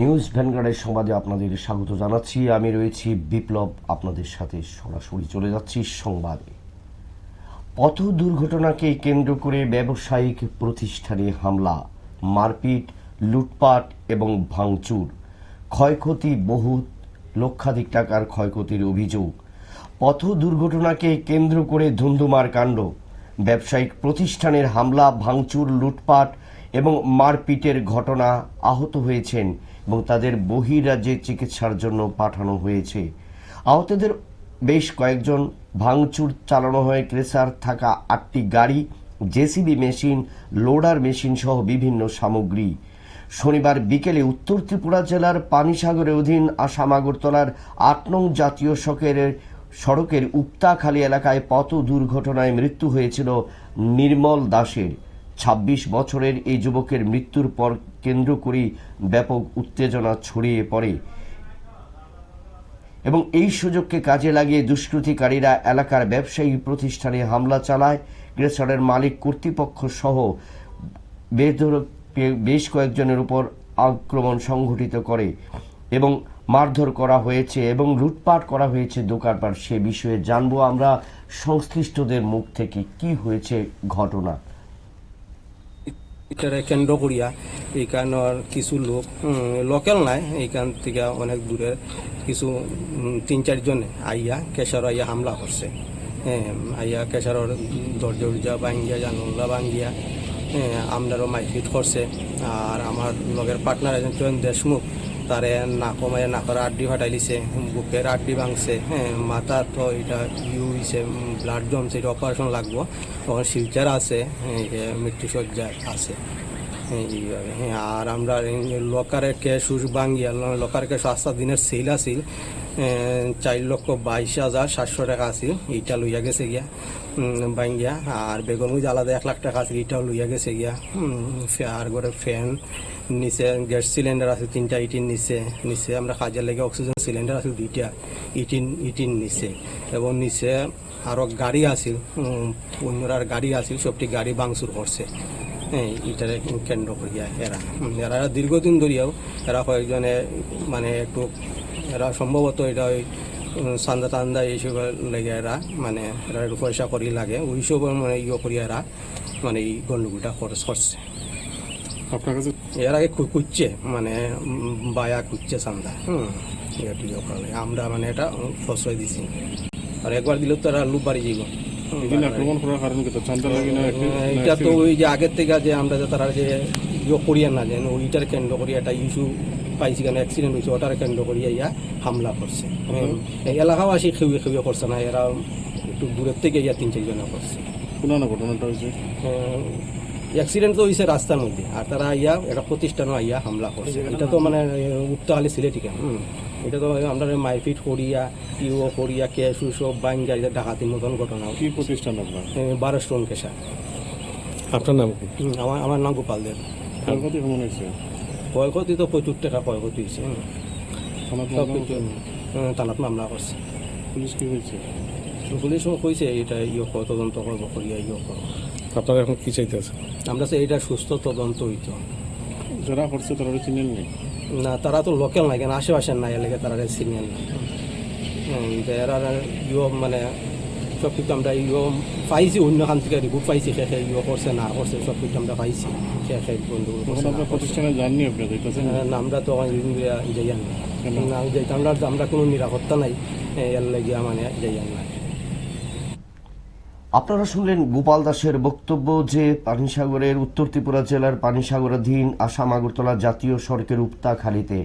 News ভ্যানগার্ডের সংবাদে আপনাদের স্বাগত জানাচ্ছি। আমি রয়েছি বিপ্লব, আপনাদের সাথে সরাসরি চলে যাচ্ছি সংবাদে। পথ দুর্ঘটনাকে কেন্দ্র করে ব্যবসায়িক প্রতিষ্ঠানে হামলা, মারপিট, লুটপাট এবং ভাঙচুর। ক্ষয়ক্ষতি বহু লক্ষাধিক টাকার ক্ষয়ক্ষতির অভিযোগ। পথ দুর্ঘটনাকে কেন্দ্র করে ধুন্ধুমার কাণ্ড। ব্যবসায়িক প্রতিষ্ঠানের হামলা, ভাঙচুর, লুটপাট এবং মারপিটের ঘটনা আহত হয়েছেন এবং তাদের বহিরাজ্যে চিকিৎসার জন্য পাঠানো হয়েছে। আহতদের বেশ কয়েকজন ভাঙচুর চালানো হয় ক্রেসার থাকা আটটি গাড়ি, জেসিবি মেশিন, লোডার মেশিন সহ বিভিন্ন সামগ্রী। শনিবার বিকেলে উত্তর ত্রিপুরা জেলার পানিসাগরের অধীন আসাম আগরতলার আট নং জাতীয় সড়কের সড়কের উপতাখালী এলাকায় পথ দুর্ঘটনায় মৃত্যু হয়েছিল নির্মল দাসের। ২৬ বছরের এই যুবকের মৃত্যুর পর কেন্দ্র করেই ব্যাপক উত্তেজনা ছড়িয়ে পড়ে। এবং এই সুযোগকে কাজে লাগিয়ে দুষ্কৃতিকারীরা এলাকার ব্যবসায়ী প্রতিষ্ঠানে হামলা চালায়। গ্রেসারের মালিক কর্তৃপক্ষ সহ বেশ কয়েকজনের উপর আক্রমণ সংঘটিত করে এবং মারধর করা হয়েছে এবং লুটপাট করা হয়েছে দোকানপাট। সে বিষয়ে জানব আমরা সংশ্লিষ্টদের মুখ থেকে। কি হয়েছে ঘটনা? এটারে কেন্দ্র করিয়া এইখানের কিছু লোক লোকাল নাই। এইখান থেকে অনেক দূরে কিছু তিন চারজন আইয়া কেশর আইয়া হামলা করছে। হ্যাঁ আইয়া কেশরের দরজা ভাঙ্গিয়া, জানলা ভাঙ্গিয়া হ্যাঁ আমরারও মাইফিট করছে। আর আমার লগের পার্টনার একজন দেশমুখ তারে নাকমায় নাকর আড্ডি ফাটাই লিছে বুকের আড্ডি ভাঙছে হ্যাঁ মাথা তো এটা ইউ হয়েছে ব্লাড জমছে, এটা অপারেশন লাগবো। তখন শিলচার আছে মৃত্যুসজ্জা আছে। এইভাবে হ্যাঁ আর আমরা লকারের কেস বাঙ্গিয়া লকারের কেস আস্তা দিনের সেল আছিল। চার লক্ষ বাইশ হাজার সাতশো টাকা আছিল এইটা লইয়া গেছে গিয়া উম, বাঙ্গিয়া আর বেগুন আলাদা এক লাখ টাকা আছে এইটাও লইয়া গেছে গিয়া। আর ঘরে ফ্যান নিচে গ্যাস সিলিন্ডার আছে তিনটা ইটিন নিচে। নিচে আমরা কাজের লেগে অক্সিজেন সিলিন্ডার আছে দুইটা ইটিন ইটিন নিচে। এবং নিচে আরও গাড়ি আছিল অন্যরার গাড়ি আছিল সবটি গাড়ি ভাঙচুর করছে। হ্যাঁ এটারে কেন্দ্র করিয়া এরা। এরা দীর্ঘদিন ধরিয়াও এরা কয়েকজনে মানে একটু এরা সম্ভবত এটা ওই চান্দা টান্দা এইসব লেগে এরা মানে এরা একটু পয়সা করি লাগে। ওইসব মানে ইয়ে করিয়া এরা মানে এই গণ্ডগোলটা খরচ করছে। আপনার কাছে? এর আগে কুচ্ছে মানে বায়া কুচ্ছে চান্দা হুম এটি ওখানে আমরা মানে এটা ফসয় দিছি। আর একবার দিলেও তো এরা লুপ বাড়ি যাইব। এটা তো? ওই যে আগের থেকে যে আমরা যে তারা যে ইয়ে করিয়া না যেন ওইটার কেন্দ্র করি একটা ইস্যু পাইছি কেন অ্যাক্সিডেন্ট হয়েছে ওটার কেন্দ্র করিয়া ইয়া হামলা করছে হুম। এই এলাকাবাসী খেয়ে খেয়ে করছে না এরা একটু দূরের থেকে ইয়া তিন চারজনে করছে পুরানো ঘটনাটা হয়েছে অ্যাক্সিডেন্ট তো হয়েছে রাস্তার মধ্যে আর তারা আইয়া একটা প্রতিষ্ঠানও আইয়া হামলা করছে এটা তো মানে উত্তাহালি ছিল ঠিক হুম এটা তো আমরা মারপিট করিয়া ইউ করিয়া কেস সব বাঙ্গা এটা ডাকাতির মতন ঘটনা। কি প্রতিষ্ঠান আপনার বারো স্টোন কেসা আপনার নাম কি? আমার আমার নাম গোপাল দেব ক্ষয়ক্ষতি তো প্রচুর টাকা ক্ষয়ক্ষতি হয়েছে। সব কিছু। হয়েছে? থানাত মামলা করছে। পুলিশ কি হয়েছে পুলিশ কইছে এটা ইয়ে কর, তদন্ত করব করিয়া ইয়ে করব আপনারা এখন কি চাইতেছে আমরা চাই এটা সুস্থ তদন্ত হইতো। যারা করছে তারা চিনেন নি না তারা তো লোকাল নাই কেন? আশেপাশে নাই এলাকা তারা সিনিয়র না এরা ইয়ে মানে সব কিছু আমরা ইয়ে পাইছি অন্য খান থেকে রিপোর্ট পাইছি সে ইয়ে করছে না করছে সব কিছু আমরা পাইছি সে বন্ধু প্রতিষ্ঠানে আমরা তো যাইয়ান না যাইতাম না আমরা কোনো নিরাপত্তা নাই এর লাগিয়া মানে যাইয়ান না আপনারা শুনলেন গোপাল দাসের বক্তব্য যে পানিসাগরের উত্তর ত্রিপুরা জেলার পানিসাগরাধীন আসাম আগরতলা জাতীয় সড়কের উপতাখালীতে।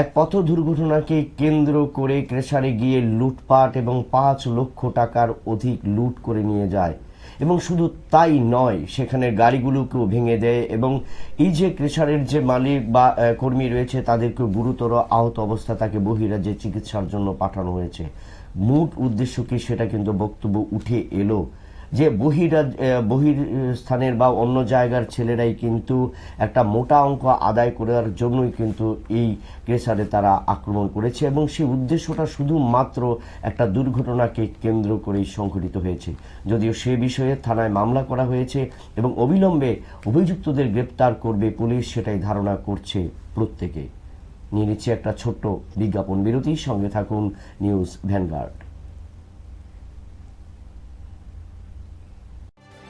এক পথ দুর্ঘটনাকে কেন্দ্র করে ক্রেশারে গিয়ে লুটপাট এবং পাঁচ লক্ষ টাকার অধিক লুট করে নিয়ে যায়। এবং শুধু তাই নয়, সেখানে গাড়িগুলোকেও ভেঙে দেয় এবং এই যে ক্রেশারের যে মালিক বা কর্মী রয়েছে তাদেরকে গুরুতর আহত অবস্থা তাকে বহিরাজ্যে চিকিৎসার জন্য পাঠানো হয়েছে। মূল উদ্দেশ্য কি সেটা কিন্তু বক্তব্য উঠে এলো। যে বহিরাজ আহ, বহির স্থানের বা অন্য জায়গার ছেলেরাই কিন্তু একটা মোটা অঙ্ক আদায় করার জন্যই কিন্তু এই ক্রেসারে তারা আক্রমণ করেছে এবং সেই উদ্দেশ্যটা শুধুমাত্র একটা দুর্ঘটনাকে কেন্দ্র করেই সংঘটিত হয়েছে। যদিও সে বিষয়ে থানায় মামলা করা হয়েছে এবং অবিলম্বে অভিযুক্তদের গ্রেপ্তার করবে পুলিশ সেটাই ধারণা করছে প্রত্যেকে। নিয়ে নিচ্ছে একটা ছোট্ট বিজ্ঞাপন বিরতি সঙ্গে থাকুন নিউজ ভ্যানগার্ড।